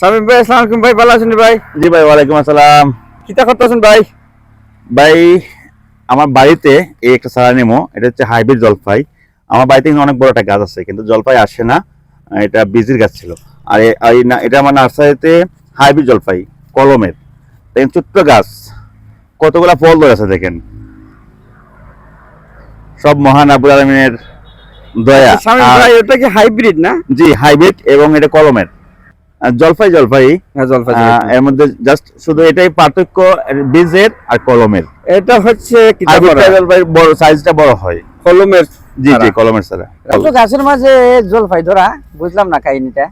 সামিম ভাই আসসালামু আলাইকুম ভাই ভালো আছেন ভাই? জি ভাই ওয়ালাইকুম আসসালাম। কিতা করতেছেন ভাই? ভাই আমার বাড়িতে এই একটা সারা নেমো এটা হচ্ছে হাইব্রিড জলপাই। আমার বাড়িতে কিন্তু অনেক বড় একটা গাছ আছে কিন্তু জলপাই আসে না এটা বিজির গাছ ছিল। আর এটা আমার নার্সারিতে হাইব্রিড জলপাই কলমের। দেখেন ছোট্ট গাছ কতগুলা ফল ধরেছে দেখেন। সব মহান আবুল আলমিনের দয়া। ওটা কি হাইব্রিড না? জি হাইব্রিড এবং এটা কলমের। আর জলপাই জলপাই হ্যাঁ জলফাই এর মধ্যে জাস্ট শুধু এটাই পার্থক্য বীজের আর কলমের। এটা হচ্ছে? জলপাই বড় সাইজটা বড় হয়। কলমের জি জি কলমের ছাড়া তো গাছের মাঝে জলপাই ধরা বুঝলাম না কাহিনীটা।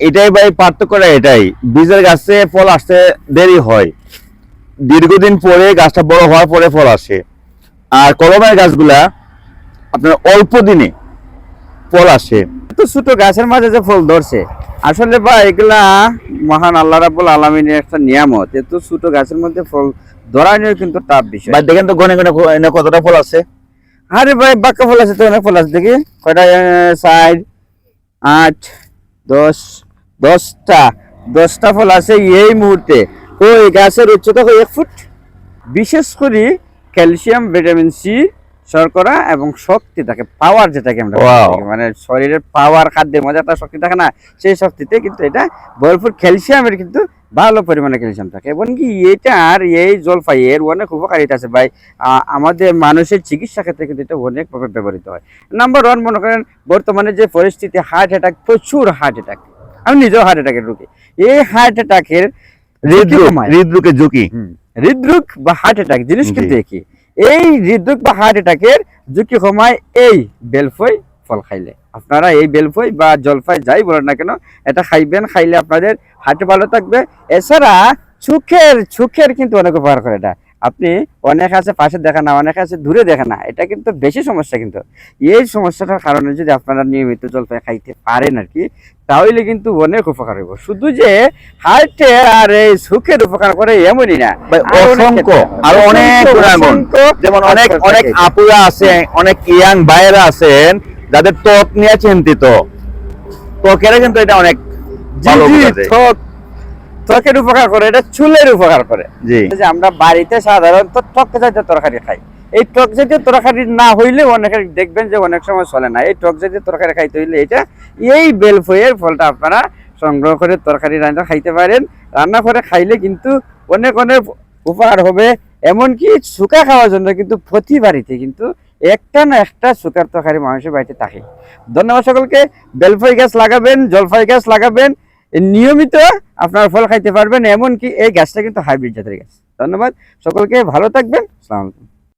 এটাই ভাই পার্থক্যটা এটাই। বীজের গাছে ফল আসতে দেরি হয়। দীর্ঘদিন পরে গাছটা বড় হওয়ার পরে ফল আসে। আর কলমের গাছগুলা আপনার অল্প দিনে ফল আসে। তো ছোট গাছের মাঝে যে ফল ধরছে। আসলে বা এগুলা মহান আল্লাহ রাব্বুল আলামিনের একটা নিয়ামত। এত ছোট গাছের মধ্যে ফল ধরা নিয়ে কিন্তু টাফ বিষয়। ভাই দেখেন তো গনে গনে কতটা ফল আছে। আরে ভাই বাক্কা ফল আছে তো অনেক ফল আছে দেখি। কয়টা? সাইড আট দশ দশটা। দশটা ফল আছে এই মুহূর্তে। ওই গাছের উচ্চতা এক ফুট? বিশেষ করে ক্যালসিয়াম ভিটামিন সি শর্করা এবং শক্তি থাকে পাওয়ার যেটাকে আমরা মানে শরীরের পাওয়ার খাদ্যের মধ্যে একটা শক্তি থাকে না সেই শক্তিতে কিন্তু এটা ভরপুর ক্যালসিয়ামের কিন্তু ভালো পরিমাণে ক্যালসিয়াম থাকে। এবং কি এটার এই জলপাই এর অনেক উপকারিতা আছে ভাই। আমাদের মানুষের চিকিৎসা ক্ষেত্রে কিন্তু এটা অনেকভাবে ব্যবহৃত হয়। নাম্বার ওয়ান মনে করেন বর্তমানে যে পরিস্থিতি হার্ট অ্যাটাক প্রচুর হার্ট অ্যাটাক আমি নিজেও হার্ট অ্যাটাকের রোগী। এই হার্ট অ্যাটাকের হৃদরোগ হৃদরোগের ঝুঁকি। হৃদরোগ বা হার্ট অ্যাটাক জিনিস কিন্তু একই। এই হৃদরোগ বা হার্ট অ্যাটাকের ঝুঁকি কমায় এই বেলফই ফল খাইলে। আপনারা এই বেলফই বা জলফাই যাই বলেন না কেন, এটা খাইবেন, খাইলে আপনাদের হার্ট ভালো থাকবে। এছাড়া চোখের চোখের কিন্তু অনেক উপকার করে এটা। আপনি অনেক আছে পাশে দেখে না অনেক আছে দূরে দেখে না এটা কিন্তু বেশি সমস্যা কিন্তু। এই সমস্যাটার কারণে যদি আপনারা নিয়মিত জলপাই খাইতে পারেন আর কি তাহলে কিন্তু অনেক উপকার হইব। শুধু যে হার্টের আর এই সুখের উপকার করে এমনই না। অসংখ্য। আরও অনেক যেমন অনেক অনেক আপুরা আছে অনেক ইয়াং ভাইয়েরা আছেন যাদের ত্বক নিয়ে চিন্তিত। ত্বকেরা কিন্তু এটা অনেক ভালো। ত্বক ত্বকের উপকার করে এটা চুলের উপকার করে। জি। যে আমরা বাড়িতে সাধারণত টক জাতীয় তরকারি খাই। এই টক জাতীয় তরকারি না হইলে অনেকে দেখবেন যে অনেক সময় চলে না। এই টক জাতীয় তরকারি খাইতে হইলে এটা এই বেলফয়ের ফলটা আপনারা সংগ্রহ করে তরকারি রান্না খাইতে পারেন। রান্না করে খাইলে কিন্তু অনেক অনেক উপকার হবে। এমনকি শুকা খাওয়ার জন্য কিন্তু প্রতি বাড়িতে কিন্তু একটা না একটা শুকার তরকারি মানুষের বাড়িতে থাকে। ধন্যবাদ সকলকে। বেলফই গাছ লাগাবেন জলফাই গাছ লাগাবেন। নিয়মিত আপনার ফল খাইতে পারবেন, এমনকি এই গাছটা কিন্তু হাইব্রিড জাতের গাছ। ধন্যবাদ, সকলকে ভালো থাকবেন আলাইকুম।